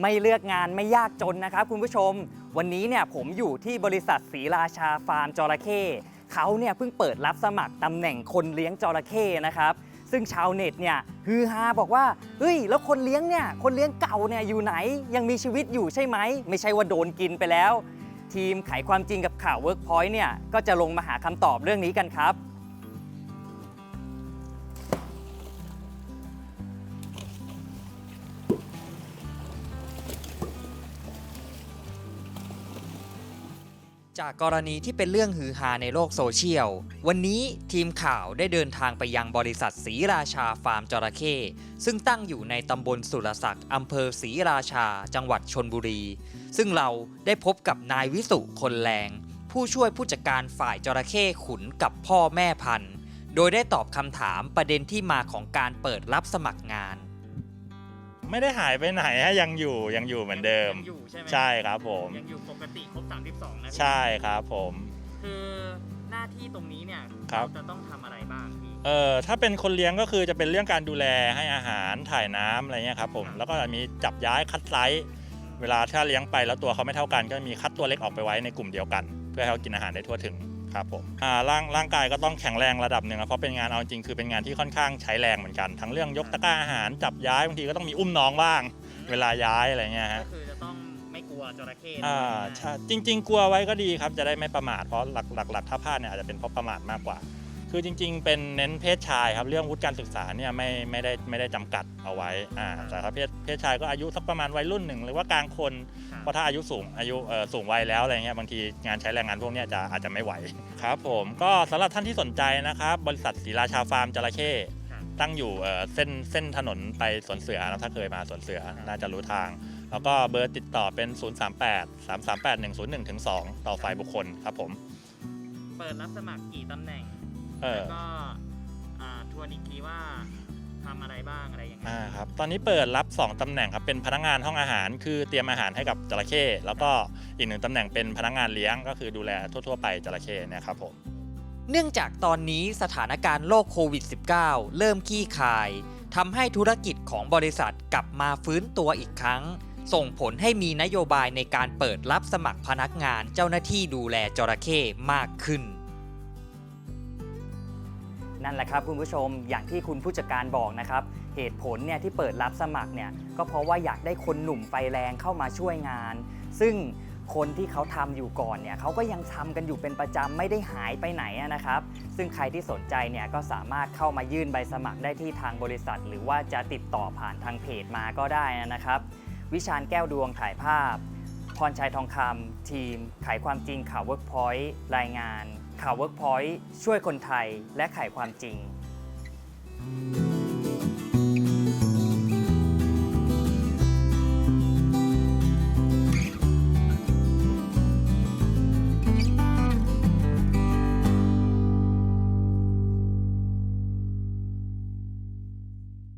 ไม่เลือกงานไม่ยากจนนะครับคุณผู้ชม วันนี้เนี่ยผมอยู่ที่บริษัทศรีราชาฟาร์มจระเข้เขาเนี่ยเพิ่งเปิดรับสมัครตำแหน่งคนเลี้ยงจระเข้นะครับซึ่งชาวเน็ตเนี่ยฮือฮาบอกว่าเฮ้ยแล้วคนเลี้ยงเนี่ยคนเลี้ยงเก่าเนี่ยอยู่ไหนยังมีชีวิตอยู่ใช่ไหม ไม่ใช่ว่าโดนกินไปแล้ว ทีมไขความจริงกับข่าว Workpoint เนี่ยก็จะลงมาหาคำตอบเรื่องนี้กันครับ จากกรณีที่เป็นเรื่องฮือฮาในโลกโซเชียล วันนี้ทีมข่าวได้เดินทางไปยังบริษัทศรีราชาฟาร์มจระเข้ซึ่งตั้งอยู่ในตำบลสุรศักดิ์อำเภอศรีราชา จังหวัดชนบุรี ซึ่งเราได้พบกับนายวิสุคนแรง ผู้ช่วยผู้จัดการฝ่ายจระเข้ขุนกับพ่อแม่พันธุ์ โดยได้ตอบคำถามประเด็นที่มาของการเปิดรับสมัครงาน ไม่ได้หายไปไหนฮะยังอยู่ยังอยู่เหมือนเดิม ยังอยู่ใช่ไหมใช่ครับผม ยังอยู่ป ใช่ครับผม คือหน้าที่ตรงนี้เนี่ยครับเราจะต้องทำอะไรบ้างพี่ เอ่อถ้าเป็นคนเลี้ยงก็คือจะเป็นเรื่องการดูแลให้อาหารถ่ายน้ำอะไรเงี้ยครับผมแล้วก็มีจับย้ายคัดไซส์เวลาถ้าเลี้ยงไปแล้วตัวเขาไม่เท่ากัน ก็มีคัดตัวเล็กออกไปไว้ในกลุ่มเดียวกัน เพื่อให้เขากินอาหารได้ทั่วถึงครับผมอ่าร่างร่างกายก็ต้องแข็งแรงระดับหนึ่งนะเพราะเป็นงานเอาจริงคือเป็นงานที่ค่อนข้างใช้แรงเหมือนกัน ทั้งเรื่องยกตะกร้าอาหารจับย้ายบางทีก็ต้องมีอุ้มน้องบ้าง เวลาย้ายอะไรเงี้ยฮะ ก็คือจะต้องไม่กลั วจระเข้อ่าใช่จริง ๆ กลัวไว้ก็ดีครับ จะได้ไม่ประมาทเพราะหลักหลักหลักถ้าพลาดเนี่ยอาจจะเป็นเพราะประมาทมากกว่า คือจริง ๆ เป็นเน้นเพศชายครับเรื่องวุฒิการศึกษาเนี่ยไม่ไม่ได้ไม่ได้จำกัดเอาไว้อ่าแต่ถ้าเพศเพศชายก็อายุสักประมาณวัยรุ่นหนึ่งหรือว่ากลางคนเพราะถ้าอายุสูงอายุเอ่อสูงวัยแล้วอะไรเงี้ยบางทีงานใช้แรงงานพวกเนี้ยจะอาจจะไม่ไหวครับ ผมก็สำหรับท่านที่สนใจนะครับบริษัทศรีราชาฟาร์มจระเข้ตั้งอยู่เอ่อเส้นเส้นถนนไปสวนเสือนะถ้าเคยมาสวนเสือน่าจะรู้ทาง แล้วก็เบอร์ติดต่อเป็น 038 338 101ถึง2ต่อฝ่ายบุคคลครับผม เปิดรับสมัครกี่ตำแหน่ง เออ แล้วก็อ่าทวนอีกทีว่าทำอะไรบ้างอะไรยังไงอ่าครับ ตอนนี้เปิดรับ 2ตำแหน่งครับเป็นพนักงานห้องอาหาร คือเตรียมอาหารให้กับจระเข้แล้วก็อีกหนึ่งตำแหน่งเป็นพนักงานเลี้ยงก็คือดูแลทั่ว ๆ ไปจระเข้เนะครับผม เนื่องจากตอนนี้สถานการณ์โรคโควิด -19 เริ่มขี้คายทำให้ธุรกิจของบริษัทกลับมาฟื้นตัวอีกครั้ง ส่งผลให้มีนโยบายในการเปิดรับสมัครพนักงานเจ้าหน้าที่ดูแลจระเข้มากขึ้น นั่นแหละครับคุณผู้ชมอย่างที่คุณผู้จัดการบอกนะครับ เหตุผลเนี่ยที่เปิดรับสมัครเนี่ยก็เพราะว่าอยากได้คนหนุ่มไฟแรงเข้ามาช่วยงาน ซึ่งคนที่เขาทำอยู่ก่อนเนี่ยเขาก็ยังทำกันอยู่เป็นประจำไม่ได้หายไปไหนนะครับ ซึ่งใครที่สนใจเนี่ยก็สามารถเข้ามายื่นใบสมัครได้ที่ทางบริษัท หรือว่าจะติดต่อผ่านทางเพจมาก็ได้นะครับ วิชาญแก้วดวงถ่ายภาพ พรชัยทองคำทีมขายความจริงข่าวเวิร์กพอยต์รายงาน ข่าวเวิร์กพอยต์ช่วยคนไทยและขายความจริง